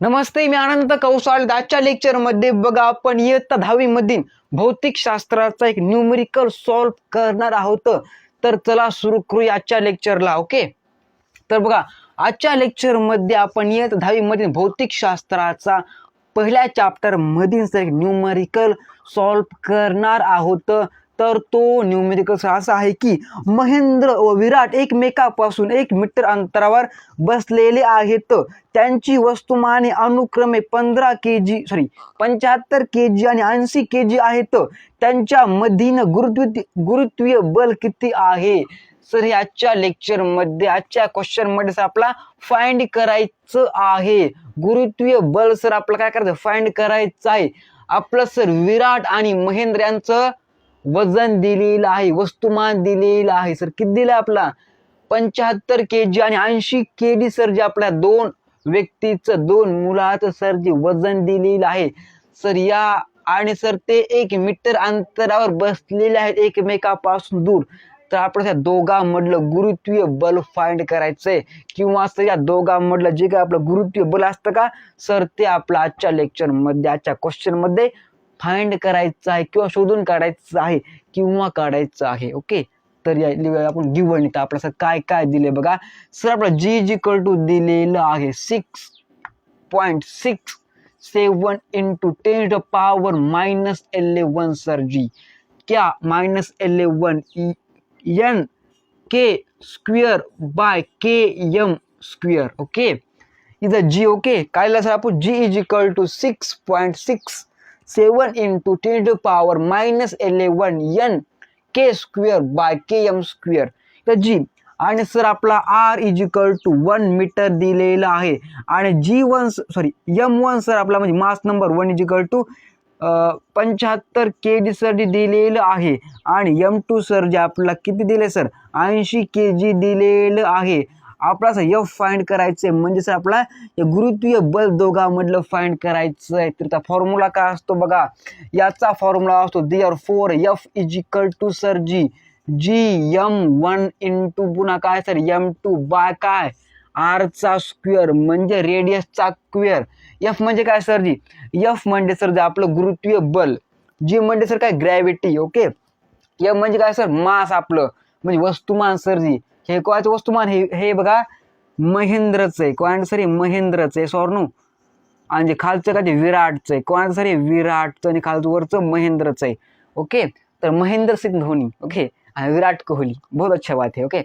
नमस्ते मी अनंत कौसाल. आजच्या लेक्चरमध्ये बघा आपण इयत्ता दहावी मधील भौतिक शास्त्राचा एक न्यूमेरिकल सॉल्व करणार आहोत. तर चला सुरू करूया आजच्या लेक्चरला ओके तर बघा आजच्या लेक्चरमध्ये आपण इयत्ता दहावी मधील भौतिक शास्त्राचा पहिल्या चॅप्टर मधील एक न्यूमेरिकल सॉल्व करणार आहोत. तर तो न्यूमेरिकल असा आहे की महेंद्र व विराट एकमेकापासून एक मीटर अंतरावर बसलेले आहेत. त्यांची वस्तुमाने अनुक्रमे पंधरा के जी सॉरी पंच्याहत्तर के जी आणि ऐंशी के जी आहेत. त्यांच्या मधीन गुरुत्व गुरुत्वीय बल किती आहे? सर हे आजच्या लेक्चरमध्ये आजच्या क्वेश्चनमध्ये सर आपला फाइंड करायचं आहे. गुरुत्वीय बल सर आपलं काय करायचं? फाइंड करायचं आहे. आपलं सर विराट आणि महेंद्र यांचं वजन दिलेलं आहे वस्तुमान दिलेलं आहे सर. किती दिलं आपला? पंच्याहत्तर के जी आणि ऐंशी के जी सर जे आपल्या दोन व्यक्तीचं दोन मुलाचं सर जे वजन दिलेलं आहे. सर या आणि सर ते एक मीटर अंतरावर बसलेले आहेत एकमेकापासून दूर. तर आपण त्या दोघांमधलं गुरुत्वीय बल फाइंड करायचंय. किंवा सर या दोघांमधलं जे काय आपलं गुरुत्वीय बल असतं का? सर ते आपलं आजच्या लेक्चरमध्ये आजच्या क्वेश्चनमध्ये फाइंड करायचं आहे किंवा शोधून काढायचं आहे किंवा काढायचं आहे ओके? तर या आपण गिवन इथं आपल्याला काय काय दिले बघा. सर आपलं जी जी कल टू दिलेलं आहे six point six seven into ten the power minus eleven sir G क्या minus eleven N K square by K M square okay इथं जी ओके काय सर आपण? G is equal to six point six seven into ten to power minus eleven N K square by K M square तर G आणि sir आपला R is equal to one metre दिलेला आहे. आणि G one sorry M one sir आपला म्हणजे mass number one is equal to पंच्याहत्तर K जी sir जे दिलेलं आहे. आणि यम टू सर जे आपला किती दिले सर ऐंशी के जी दिलेलं आहे. आपला सर एफ फाइंड करायचं आहे म्हणजे सर आपला गुरुत्वीय बल दोघांमधलं फाइंड करायचं आहे तर त्या फॉर्म्युला काय असतो बघा. याचा फॉर्म्युला असतो therefore F is equal to sir G G M one into पुन्हा काय सर? एम टू बाय काय? आरचा स्क्वेअर म्हणजे रेडियसचा स्क्वेअर एफ म्हणजे काय सर जी एफ म्हणजे सर जे आपलं गुरुत्वीय बल. जी म्हणजे सर काय? ग्रॅव्हिटी ओके एफ म्हणजे काय सर? मास आपलं. म्हणजे वस्तुमान सर जी हे कोणाचं वस्तुमान हे हे बघा महेंद्रचं आहे. कोणाचं सर हे महेंद्रचं आहे सॉरनो आणि जे खालचं का ते विराटचं आहे. कोणाचं सर हे विराटचं आणि खालचं वरचं महेंद्रचं आहे. ओके? तर महेंद्र सिंग धोनी ओके? आणि विराट कोहली. बहुत अच्छा बात आहे ओके?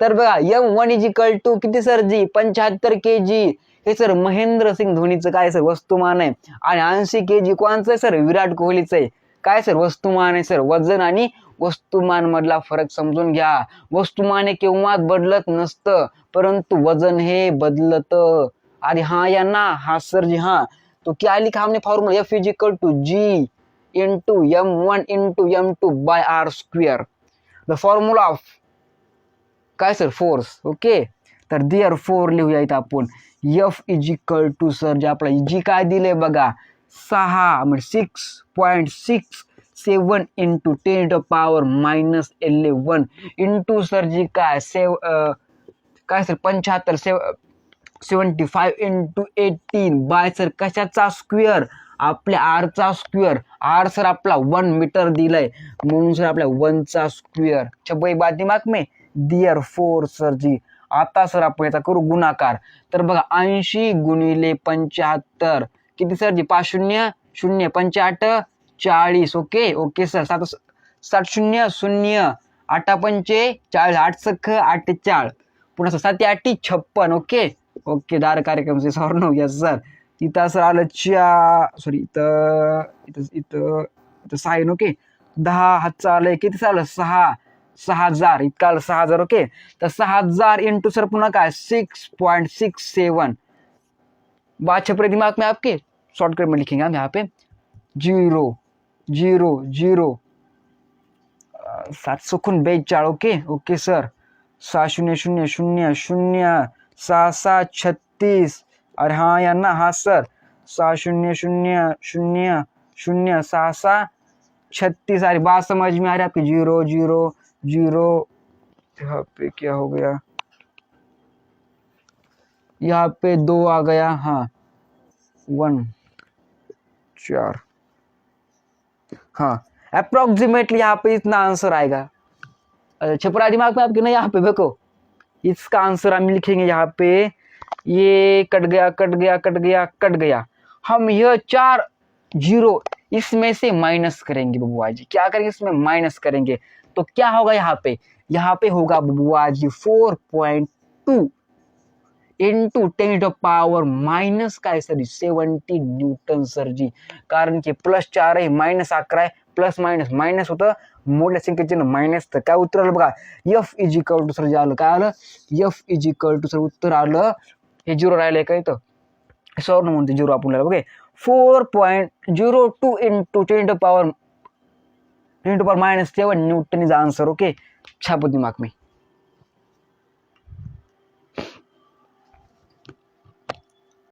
तर बघा M one is equal to किती सर जी पंच्याहत्तर के जी हे सर महेंद्र सिंग धोनीचं काय सर वस्तुमान आहे? आणि ऐंशी के जी कोणाचं आहे सर विराट कोहलीचं आहे. काय सर वस्तुमान आहे सर वजन आणि वस्तुमान मधला फरक समजून घ्या. वस्तुमान हे केव्हाच बदलत नसतं परंतु वजन हे बदलत. अरे हा या ना हा सर जी हा. तो क्या लिखा हमने formula F is equal to G into M one into M two by R square the formula of काय सर फोर्स ओके तर दिअर फोर लिहूया इथं आपण. F is equal to sir जे आपला जी काय दिले बघा? सहा म्हणजे six point six seven into ten the power minus eleven into sir G काय सेव काय सर पंच्याहत्तर save seventy five into eighteen by sir कशाचा स्क्वेअर आपल्या आरचा स्क्वेअर आर सर आपला वन मीटर दिलाय. म्हणून सर आपल्या वनचा स्क्वेअर छबई बात दिमाग दिअर फोर सर जी आता सर आपण याचा करू गुणाकार. तर बघा ऐंशी गुणिले पंच्याहत्तर. किती सर जी पाच शून्य. शून्य पंच्याहत्तर. चाळीस ओके ओके सर सात सात शून्य शून्य. आठा पंचे चाळीस आठ सख चाळ. पुन्हा सात आठी छप्पन ओके ओके दार कार्यक्रम सॉर नऊ या सर इथं सर आलं च्या सॉरी इथं इथं इथं इथं साईन ओके दहा हातचं आलं किती आलं? सहा. सहा हजार. इतकं आलं सहा हजार ओके तर सहा हजार इंटू सर पुन्हा काय? सिक्स पॉईंट सिक्स सेवन बात छपरे दिमाग में आपके शॉर्टकट में लिखेंगे हम यहाँ पे. Zero zero zero. सात सुखून बेचाळ ओके? Okay, sir. सहा शून्य शून्य शून्य शून्य, सहा सहा, छत्तीस। अरे हाँ या ना हाँ सर। सहा शून्य शून्य शून्य शून्य, सहा सहा, छत्तीस। अरे बात समझ में आ रही आपकी? Zero zero zero. यहाँ पे क्या हो गया? यहाँ पे दो आ गया हाँ। वन, चार। हाँ। अप्रोक्सीमेटली यहाँ पे इतना आंसर आएगा। छपरा, दिमाग में आपके ना यहाँ पे देखो। इसका आंसर हम लिखेंगे यहाँ पे, ये कट गया कट गया कट गया कट गया। हम यह चार ज़ीरो इसमें से माइनस करेंगे बबुआ जी क्या करेंगे? इसमें माइनस करेंगे। तो क्या होगा यहाँ पे? यहाँ पे होगा बबुआ G four point two into ten to power minus काय sir seventy newton sir G. कारण की प्लस चार आहे मायनस अकरा आहे प्लस मायनस मायनस होतं मोठ्या संख्येचे मायनस तर काय उत्तर आलं बघा? F is equal to sir जे आलं काय आलं? F is equal to sir उत्तर आलं. हे झिरो राहिलंय का इथं? सॉरी म्हणते झिरो आपण okay बघे four point zero two into ten to power ten to power minus seven newton is answer okay छापो दिमाग मी.